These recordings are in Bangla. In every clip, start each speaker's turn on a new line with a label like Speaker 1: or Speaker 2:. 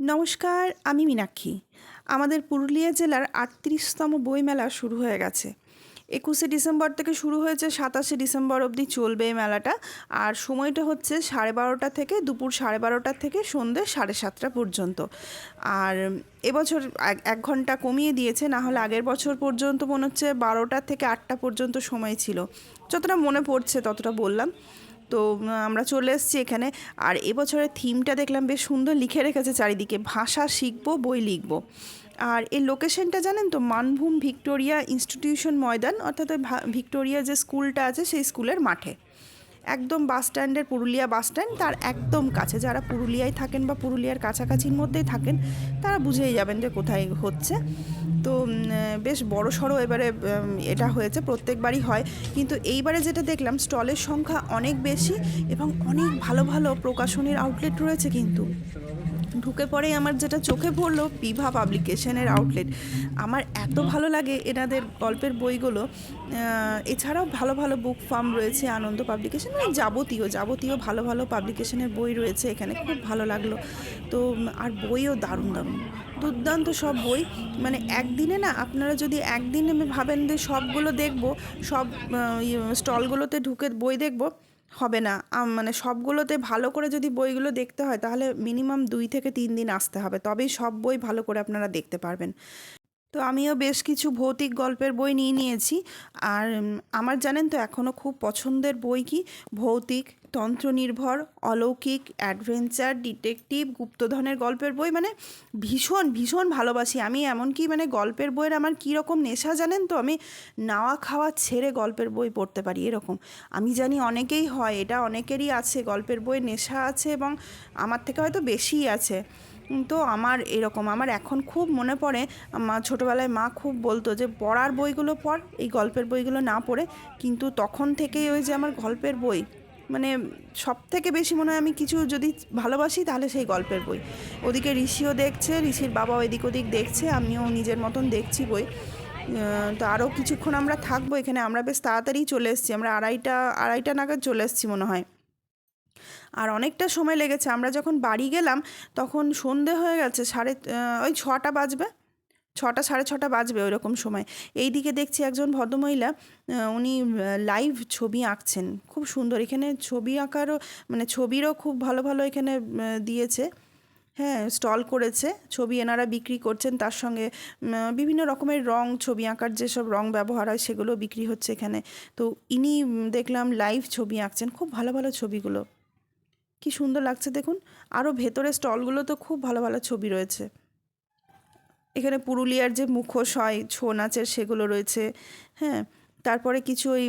Speaker 1: নমস্কার, আমি মীনাক্ষী। আমাদের পুরুলিয়া জেলার আটত্রিশতম বইমেলা শুরু হয়ে গেছে। একুশে ডিসেম্বর থেকে শুরু হয়েছে, সাতাশে ডিসেম্বর অবধি চলবে এই মেলাটা। আর সময়টা হচ্ছে সাড়ে বারোটা থেকে দুপুর সাড়ে বারোটা থেকে সন্ধ্যে সাড়ে সাতটা পর্যন্ত। আর এবছর এক- ঘণ্টা কমিয়ে দিয়েছে, না হলে আগের বছর পর্যন্ত মনে হচ্ছে বারোটা থেকে আটটা পর্যন্ত সময় ছিল। যতটা মনে পড়ছে ততটা বললাম। তো আমরা চলে এসেছি এখানে। আর এবছরের থিমটা দেখলাম বেশ সুন্দর, লিখে রেখেছে চারিদিকে, ভাষা শিখব, বই লিখব। আর এই লোকেশনটা জানেন তো, মানভূম ভিক্টোরিয়া ইনস্টিটিউশন ময়দান, অর্থাৎ ভিক্টোরিয়া যে স্কুলটা আছে, সেই স্কুলের মাঠে। একদম বাস স্ট্যান্ডের পুরুলিয়া বাস স্ট্যান্ড, তার একদম কাছে। যারা পুরুলিয়ায় থাকেন বা পুরুলিয়ার কাছাকাছির মধ্যেই থাকেন, তারা বুঝেই যাবেন যে কোথায় হচ্ছে। তো বেশ বড় সড়ো এবারে এটা হয়েছে, প্রত্যেকবারই হয়। কিন্তু এইবারে যেটা দেখলাম, স্টলের সংখ্যা অনেক বেশি এবং অনেক ভালো ভালো প্রকাশনীর আউটলেট রয়েছে কিন্তু। ঢুকে পরেই আমার যেটা চোখে পড়ল বিভা পাবলিকেশনের আউটলেট। আমার এত ভালো লাগে এনাদের গল্পের বইগুলো। এছাড়াও ভালো ভালো বুক ফার্ম রয়েছে আনন্দ পাবলিকেশন মানে যাবতীয় যাবতীয় ভালো ভালো পাবলিকেশনের বই রয়েছে এখানে খুব ভালো লাগল। তো আর বইও দারুণ দারুণ। দুর্দান্ত সব বই। মানে একদিনে না আপনারা যদি একদিনে ভাবেন যে সবগুলো দেখব সব স্টলগুলোতে ঢুকে বই দেখব হবে না। মানে সবগুলোতে ভালো করে যদি বইগুলো দেখতে হয়, তাহলে মিনিমাম দুই থেকে তিন দিন আসতে হবে। তবেই সব বই ভালো করে আপনারা দেখতে পারবেন। তো আমিও বেশ কিছু ভৌতিক গল্পের বই নিয়ে নিয়েছি। আর আমার জানেন তো এখনও খুব পছন্দের বই কি? ভৌতিক তন্ত্রনির্ভর, অলৌকিক, অ্যাডভেঞ্চার, ডিটেকটিভ, গুপ্তধনের গল্পের বই মানে ভীষণ ভীষণ ভালোবাসি। আমি এমনকি মানে গল্পের বইয়ের আমার কী রকম নেশা জানেন তো? আমি নাওয়া খাওয়া ছেড়ে গল্পের বই পড়তে পারি এরকম। আমি জানি অনেকেই হয়, এটা অনেকেরই আছে, গল্পের বইয়ের নেশা আছে এবং আমার থেকে হয়তো বেশিই আছে। তো আমার এরকম, আমার এখন খুব মনে পড়ে, মা, ছোটোবেলায় মা খুব বলতো যে, পড়ার বইগুলো পড়, এই গল্পের বইগুলো না পড়ে। কিন্তু তখন থেকেই ওই যে আমার গল্পের বই মানে সব থেকে বেশি মনে হয় আমি কিছু যদি ভালোবাসি তাহলে সেই গল্পের বই। ওদিকে ঋষিও দেখছে, ঋষির বাবাও এদিক ওদিক দেখছে, আমিও নিজের মতন দেখছি বই। তো আরও কিছুক্ষণ আমরা থাকব, এখানে আমরা বেশ তাড়াতাড়ি চলে এসেছি, আমরা আড়াইটা আড়াইটা নাগাদ চলে এসেছি মনে হয়। আর অনেকটা সময় লেগেছে, আমরা যখন বাড়ি গেলাম তখন সন্ধে হয়ে গেছে, সাড়ে ওই ছটা বাজবে। ছটা, সাড়ে ছটা বাজবে ওই রকম সময়। এই দিকে দেখছি একজন ভদ্রমহিলা উনি লাইভ ছবি আঁকছেন। খুব সুন্দর। এখানে ছবি আঁকারও মানে ছবিরও খুব ভালো ভালো এখানে দিয়েছে। হ্যাঁ স্টল করেছে। ছবি এনারা বিক্রি করছেন। তার সঙ্গে বিভিন্ন রকমের রং, ছবি আঁকার যেসব রং ব্যবহার হয় সেগুলো বিক্রি হচ্ছে এখানে। তো ইনি দেখলাম লাইভ ছবি আঁকছেন। খুব ভালো ভালো ছবিগুলো। কি সুন্দর লাগছে দেখুন। আরও ভেতরে স্টলগুলো তো খুব ভালো ভালো ছবি রয়েছে। এখানে পুরুলিয়ার যে মুখোশ হয়, ছৌ নাচের সেগুলো রয়েছে হ্যাঁ? তারপরে কিছু ওই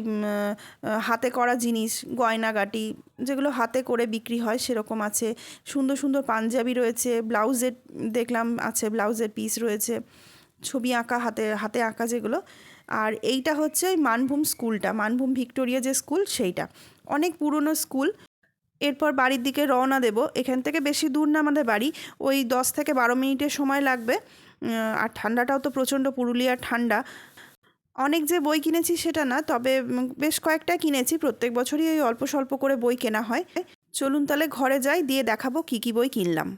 Speaker 1: হাতে করা জিনিস, গয়নাগাটি, যেগুলো হাতে করে বিক্রি হয় সেরকম আছে। সুন্দর সুন্দর পাঞ্জাবি রয়েছে, ব্লাউজের, দেখলাম আছে ব্লাউজের পিস রয়েছে, ছবি আঁকা হাতে হাতে আঁকা যেগুলো। আর এইটা হচ্ছে ওই মানভূম স্কুলটা, মানভূম ভিক্টোরিয়া যে স্কুল সেইটা। অনেক পুরনো স্কুল। এরপর বাড়ির দিকে রওনা দেব। এখান থেকে বেশি দূর না আমাদের বাড়ি, ওই দশ থেকে বারো মিনিটের সময় লাগবে। আর ঠান্ডাটাও তো প্রচণ্ড পুরুলিয়ার ঠান্ডা। অনেক যে বই কিনেছি সেটা না, তবে বেশ কয়েকটা কিনেছি। প্রত্যেক বছরই ওই অল্প স্বল্প করে বই কেনা হয়। চলুন তাহলে ঘরে যাই, দিয়ে দেখাবো কী কী বই কিনলাম।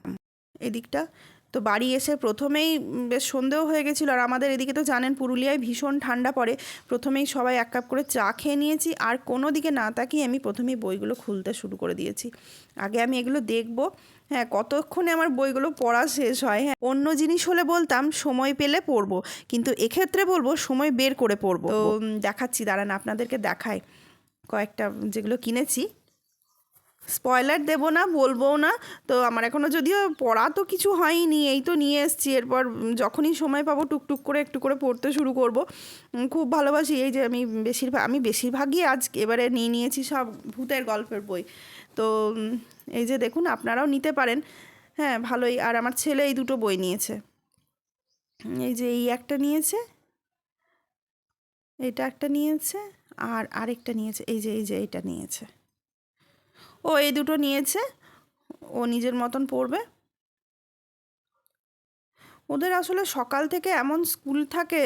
Speaker 1: এদিকটা তো বাড়ি এসে প্রথমেই বেশ সন্দেহ হয়ে গেছিল। আর আমাদের এদিকে তো জানেন পুরুলিয়ায় ভীষণ ঠান্ডা পড়ে। প্রথমেই সবাই এক কাপ করে চা খেয়ে নিয়েছি। আর কোনো দিকে না তাকিয়ে আমি প্রথমেই বইগুলো খুলতে শুরু করে দিয়েছি। আগে আমি এগুলো দেখব। হ্যাঁ কতক্ষণে আমার বইগুলো পড়া শেষ হয়? হ্যাঁ অন্য জিনিস হলে বলতাম, সময় পেলে পড়ব। কিন্তু এক্ষেত্রে বলব, সময় বের করে পড়ব। তো দেখাচ্ছি, দাঁড়ান, আপনাদেরকে দেখায় কয়েকটা, যেগুলো কিনেছি। স্পয়লার দেবো না, বলবোও না। তো আমার এখনও যদিও পড়া তো কিছু হয়নি, এই তো নিয়ে এসেছি। এরপর যখনই সময় পাবো টুকটুক করে একটু করে পড়তে শুরু করব। খুব ভালোবাসি এই যে আমি বেশিরভাগ, আমি বেশিরভাগই আজ এবারে নিয়ে নিয়েছি সব ভূতের গল্পের বই। তো এই যে দেখুন, আপনারাও নিতে পারেন। হ্যাঁ ভালোই। আর আমার ছেলে এই দুটো বই নিয়েছে। এই যে এই একটা নিয়েছে, এটা একটা নিয়েছে, আর আরেকটা নিয়েছে, এই যে এই যে এইটা নিয়েছে। ও এই দুটো নিয়েছে। ও নিজের মতন পড়বে। ওদের আসলে সকাল থেকে এমন স্কুল থাকে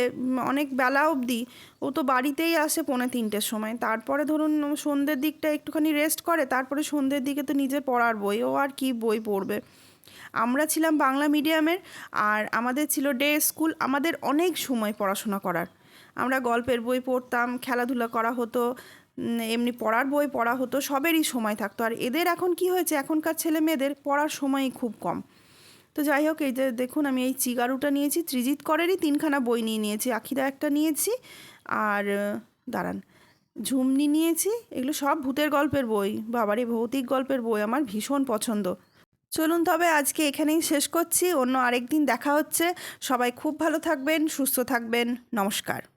Speaker 1: অনেক বেলা অবধি। ও তো বাড়িতেই আসে পৌনে তিনটের সময়। তারপরে ধরুন সন্ধ্যের দিকটা একটুখানি রেস্ট করে, তারপরে সন্ধ্যের দিকে তো নিজের পড়ার বই। ও আর কি বই পড়বে? আমরা ছিলাম বাংলা মিডিয়ামের, আর আমাদের ছিল ডে স্কুল আমাদের অনেক সময় পড়াশোনা করার। আমরা গল্পের বই পড়তাম, খেলাধুলা করা হতো এমনি পড়ার বই পড়া হতো, সবেরই সময় থাকতো। আর এদের এখন কি হয়েছে? এখনকার ছেলে মেয়েদের পড়ার সময়ই খুব কম। তো যাই হোক, এই যে দেখুন, আমি এই চিগারুটা নিয়েছি, ত্রিজিৎ করেরই তিনখানা বই নিয়ে নিয়েছি। আখিদা একটা নিয়েছি, আর দাঁড়ান, ঝুমনি নিয়েছি, এগুলো সব ভূতের গল্পের বই। বাবারে, ভৌতিক গল্পের বই, আমার ভীষণ পছন্দ। চলুন তবে আজকে এখানেই শেষ করছি। অন্য আরেক দিন দেখা হচ্ছে। সবাই খুব ভালো থাকবেন, সুস্থ থাকবেন। নমস্কার।